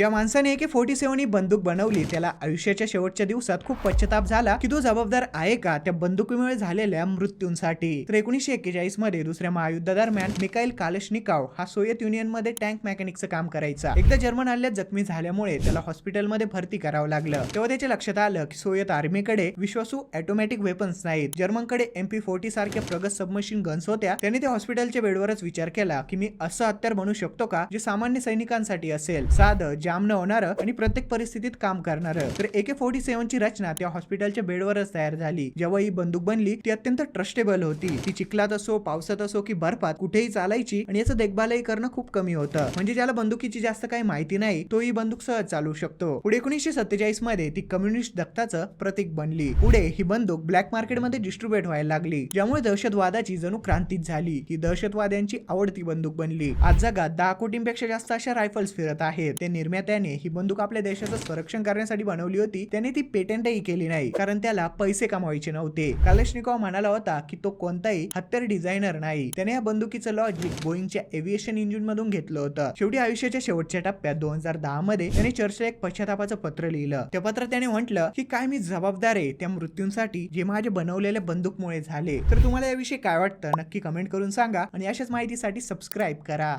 ज्या माणसाने AK forty seven ही बंदूक बनवली त्याला आयुष्याच्या शेवटच्या दिवसात खूप पश्चाताप झाला की तो जबाबदार आहे का त्या बंदुकीमुळे झालेल्या मृत्यूंसाठी? तर एकोणीसशे एक्केचाळीसमध्ये दुसऱ्या महायुद्धादरम्यान मिकाईल कालशनिकाव हा सोवियत युनियनमध्ये टँक मेकॅनिकचं काम करायचा. एकदा जर्मन हल्ल्यात जखमी झाल्यामुळे त्याला हॉस्पिटलमध्ये भरती करावं लागलं. तेव्हा त्याच्या लक्षात आलं की सोवियत आर्मीकडे विश्वासू ऑटोमॅटिक वेपन्स नाहीत. जर्मनकडे एमपी फोर्टी सारख्या प्रगत सबमशीन गन्स होत्या. त्याने त्या हॉस्पिटलच्या बेडवरच विचार केला की मी असं हत्यार बनवू शकतो का? जे सामान्य सैनिकांसाठी असेल. साधं जाम न होणारं आणि प्रत्येक परिस्थितीत काम करणारं. तर एके फोर्टी सेव्हनची रचना त्या हॉस्पिटलच्या बेडवरच तयार झाली. जेव्हा ही बंदूक बनली ती अत्यंत ट्रस्टेबल होती. ती चिखलात असो पावसात असो की बर्फात कुठेही चालायची आणि याचं देखभालही करणं खूप कमी होतं. म्हणजे ज्याला बंदुकीची जास्त काही माहिती नाही तो ही बंदूक सहज चालू शकतो. पुढे एकोणीसशे सत्तेचाळीसमध्ये ती कम्युनिस्ट दत्ताचं प्रतीक बनली. पुढे ही बंदूक ब्लॅक मार्केटमध्ये डिस्ट्रीब्युट व्हायला लागली ज्यामुळे दहशतवादाची जणू क्रांतीच झाली. ही दहशतवाद्यांची आवडती बंदूक बनली. आज जगात दहा कोटींपेक्षा जास्त अशा रायफल्स फिरत आहेत. ते निर्म्या निर्मात्याने ही बंदूक आपल्या देशाचं संरक्षण करण्यासाठी बनवली होती त्याने ती पेटंटही केली नाही कारण त्याला पैसे कमवायचे नव्हते. कालशनिकॉव म्हणाला होता की तो कोणताही हत्यार डिझायनर नाही. त्याने या बंदुकीचं लॉजिक बोईंगच्या एव्हिएशन इंजिन मधून घेतलं होतं. शेवटी आयुष्याच्या शेवटच्या टप्प्यात दोन हजार दहा मध्ये त्याने चर्चला एक पश्चातापाचं पत्र लिहिलं. त्या पत्रात त्याने म्हटलं की काय मी जबाबदार आहे त्या मृत्यूंसाठी जे माझ्या बनवलेल्या बंदूकमुळे झाले. तर तुम्हाला याविषयी काय वाटतं? नक्की कमेंट करून सांगा आणि अशाच माहितीसाठी सबस्क्राईब करा.